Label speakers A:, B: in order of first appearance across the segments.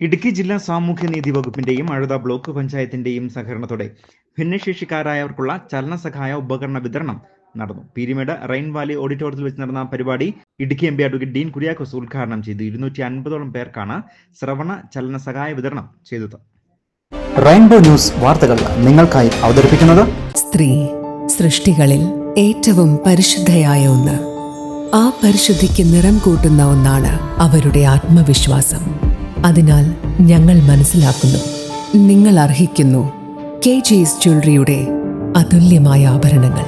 A: ഇടുക്കി ജില്ലാ സാമൂഹ്യ നീതി വകുപ്പിന്റെയും അഴുത ബ്ലോക്ക് പഞ്ചായത്തിന്റെയും സഹകരണത്തോടെ ഭിന്നശേഷിക്കാരായവർക്കുള്ള ചലന സഹായ ഉപകരണ വിതരണം നടന്നു. പീരിമേട് റെയിൻ വാലി ഓഡിറ്റോറിയത്തിൽ വെച്ച് നടന്ന പരിപാടി Idukki M P advocate Dean Kuriakose ഉദ്ഘാടനം ചെയ്തു. ഇരുന്നൂറ്റി അൻപതോളം പേർക്കാണ് ശ്രവണ ചലന സഹായ വിതരണം ചെയ്തത്.
B: റെയിൻബോ ന്യൂസ് വാർത്തകൾ നിങ്ങൾക്കായി അവതരിപ്പിക്കുന്നത്
C: സ്ത്രീ സൃഷ്ടികളിൽ ഏറ്റവും പരിശുദ്ധയായ ഒന്ന്. ആ പരിശുദ്ധിക്ക് നിറം കൂട്ടുന്ന ഒന്നാണ് അവരുടെ ആത്മവിശ്വാസം. അതിനാൽ ഞങ്ങൾ മനസ്സിലാക്കുന്നു. നിങ്ങൾ അർഹിക്കുന്നു കെ ജെയ്സ് ജ്വല്ലറിയുടെ അതുല്യമായ ആഭരണങ്ങൾ.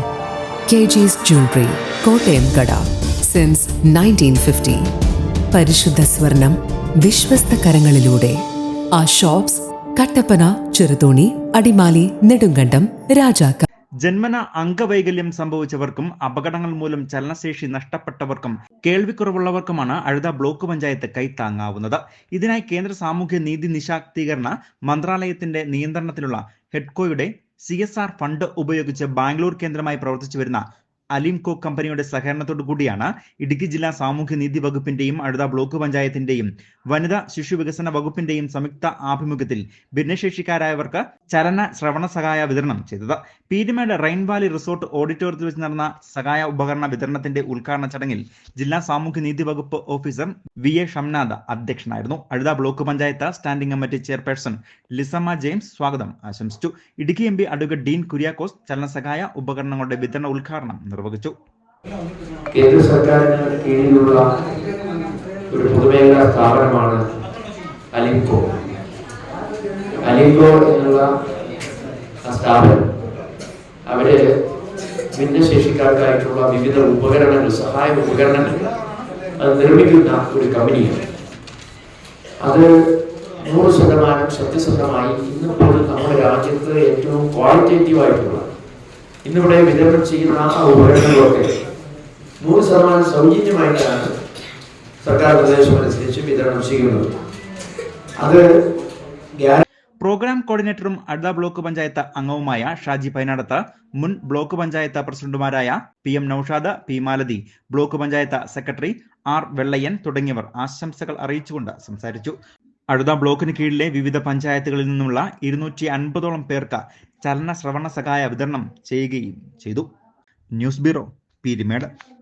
C: കെ ജെയ്സ് ജ്വല്ലറി കോട്ടയം കട സിൻസ് നയന്റീൻ ഫിഫ്റ്റി പരിശുദ്ധ സ്വർണം വിശ്വസ്ത കരങ്ങളിലൂടെ. ആ ഷോപ്സ് കട്ടപ്പന ചെറുതോണി അടിമാലി നെടുങ്കണ്ടം രാജാക്ക.
A: ജന്മന അംഗവൈകല്യം സംഭവിച്ചവർക്കും അപകടങ്ങൾ മൂലം ചലനശേഷി നഷ്ടപ്പെട്ടവർക്കും കേൾവിക്കുറവുള്ളവർക്കുമാണ് അഴുത ബ്ലോക്ക് പഞ്ചായത്ത് കൈത്താങ്ങാവുന്നത് ഇതിനായി കേന്ദ്ര സാമൂഹ്യ നീതി നിശാക്തീകരണ മന്ത്രാലയത്തിന്റെ നിയന്ത്രണത്തിലുള്ള ഹെഡ്കോയുടെ സി എസ് ആർ ഫണ്ട് ഉപയോഗിച്ച് ബാംഗ്ലൂർ കേന്ദ്രമായി പ്രവർത്തിച്ചു വരുന്ന അലിംകോ കമ്പനിയുടെ സഹകരണത്തോടു കൂടിയാണ് ഇടുക്കി ജില്ലാ സാമൂഹ്യ നീതി വകുപ്പിന്റെയും അടുത്ത ബ്ലോക്ക് പഞ്ചായത്തിന്റെയും വനിതാ ശിശു വികസന വകുപ്പിന്റെയും സംയുക്ത ആഭിമുഖ്യത്തിൽ ഭിന്നശേഷിക്കാരായവർക്ക് ചലന ശ്രവണ സഹായ വിതരണം ചെയ്തത്. പീരുമേട് റെയിൻ വാലി റിസോർട്ട് ഓഡിറ്റോറിയത്തിൽ വെച്ച് നടന്ന സഹായ ഉപകരണ വിതരണത്തിന്റെ ഉദ്ഘാടന ചടങ്ങിൽ ജില്ലാ സാമൂഹ്യ നീതി വകുപ്പ് ഓഫീസർ വി എ ഷംനാഥ് അധ്യക്ഷനായിരുന്നു. അടുത്ത block panchayat standing committee chairperson Lissamma James സ്വാഗതം ആശംസിച്ചു. Idukki M P advocate Dean Kuriakose ചലനസഹായ ഉപകരണങ്ങളുടെ വിതരണ ഉദ്ഘാടനം നിർവഹിച്ചു.
D: കേന്ദ്ര സർക്കാരിന് കീഴിലുള്ള ഒരു പൊതുമേഖലാ സ്ഥാപനമാണ് അലിംകോ അലിംകോ എന്നുള്ള സ്ഥാപനം അവർ ഭിന്നശേഷിക്കാർക്കായിട്ടുള്ള വിവിധ ഉപകരണങ്ങൾ സഹായ ഉപകരണങ്ങൾ അത് നിർമ്മിക്കുന്ന ഒരു കമ്പനിയാണ്. അത് നൂറ് ശതമാനം സത്യസന്ധമായി ഇന്നിപ്പോൾ നമ്മുടെ രാജ്യത്ത് ഏറ്റവും ക്വാളിറ്റേറ്റീവ് ആയിട്ടുള്ള ഇന്നിവിടെ വിതരണം ചെയ്യുന്ന ആ ഉപകരണങ്ങളൊക്കെ നൂറ് ശതമാനം സൗജന്യമായിട്ടാണ് സർക്കാർ നിർദ്ദേശം അനുസരിച്ച് വിതരണം ചെയ്യുന്നത്. അത്
A: പ്രോഗ്രാം കോർഡിനേറ്ററും അടുത്ത ബ്ലോക്ക് പഞ്ചായത്ത് അംഗവുമായ ഷാജി പൈനാടത്ത് മുൻ ബ്ലോക്ക് പഞ്ചായത്ത് പ്രസിഡന്റുമാരായ P M Noushad P Malathi block panchayat secretary R Vellayyan തുടങ്ങിയവർ ആശംസകൾ അറിയിച്ചുകൊണ്ട് സംസാരിച്ചു. അഴുത ബ്ലോക്കിന് കീഴിലെ വിവിധ പഞ്ചായത്തുകളിൽ നിന്നുള്ള ഇരുന്നൂറ്റി അൻപതോളം പേർക്ക് ചലന ശ്രവണ സഹായ വിതരണം ചെയ്യുകയും ചെയ്തു. News bureau Peermade.